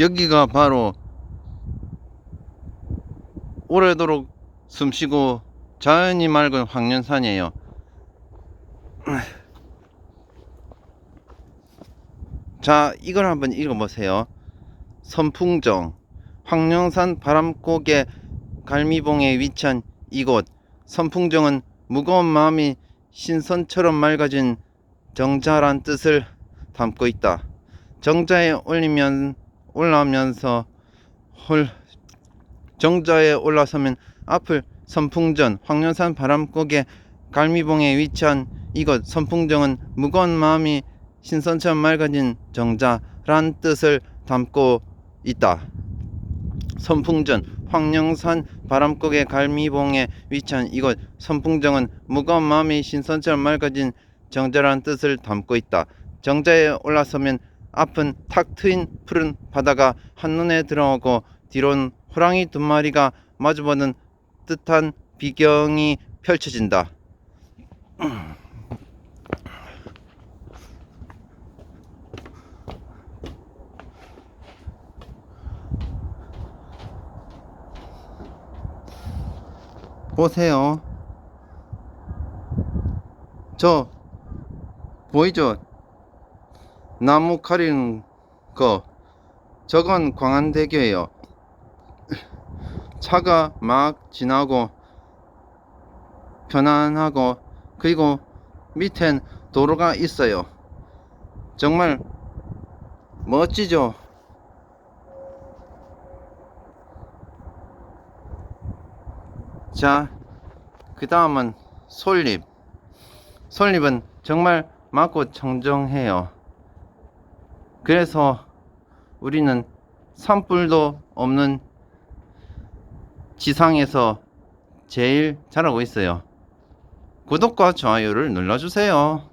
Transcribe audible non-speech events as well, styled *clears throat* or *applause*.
여기가 바로 오래도록 숨쉬고 자연이 맑은 황년산이에요. 자, 이걸 한번 읽어보세요. 선풍정, 황령산 바람고개 갈미봉에 위치한 이곳. 선풍정은 무거운 마음이 신선처럼 맑아진 정자란 뜻을 담고 있다. 정자에 올리면 올라면서 홀 정자에 올라서면 앞을 선풍전 황년산 바람고개 갈미봉에 위치한 이곳 선풍정은 무거운 마음이 신선처럼 맑아진 정자란 뜻을 담고 있다. 선풍전 황령산 바람고개 갈미봉에 위치한 이곳 선풍정은 무거운 마음이 신선처럼 맑아진 정자란 뜻을 담고 있다. 정자에 올라서면 앞은 탁 트인 푸른 바다가 한눈에 들어오고 뒤로는 호랑이 두 마리가 마주보는 듯한 비경이 펼쳐진다. *clears throat* 보세요. 저 보이죠? 나무 가리는 거 저건 광안대교예요. 차가 막 지나고 편안하고 그리고 밑엔 도로가 있어요. 정말 멋지죠? 자, 그 다음은 솔잎. 솔잎은 정말 맑고 청정해요. 그래서 우리는 산불도 없는 지상에서 제일 잘하고 있어요. 구독과 좋아요를 눌러주세요.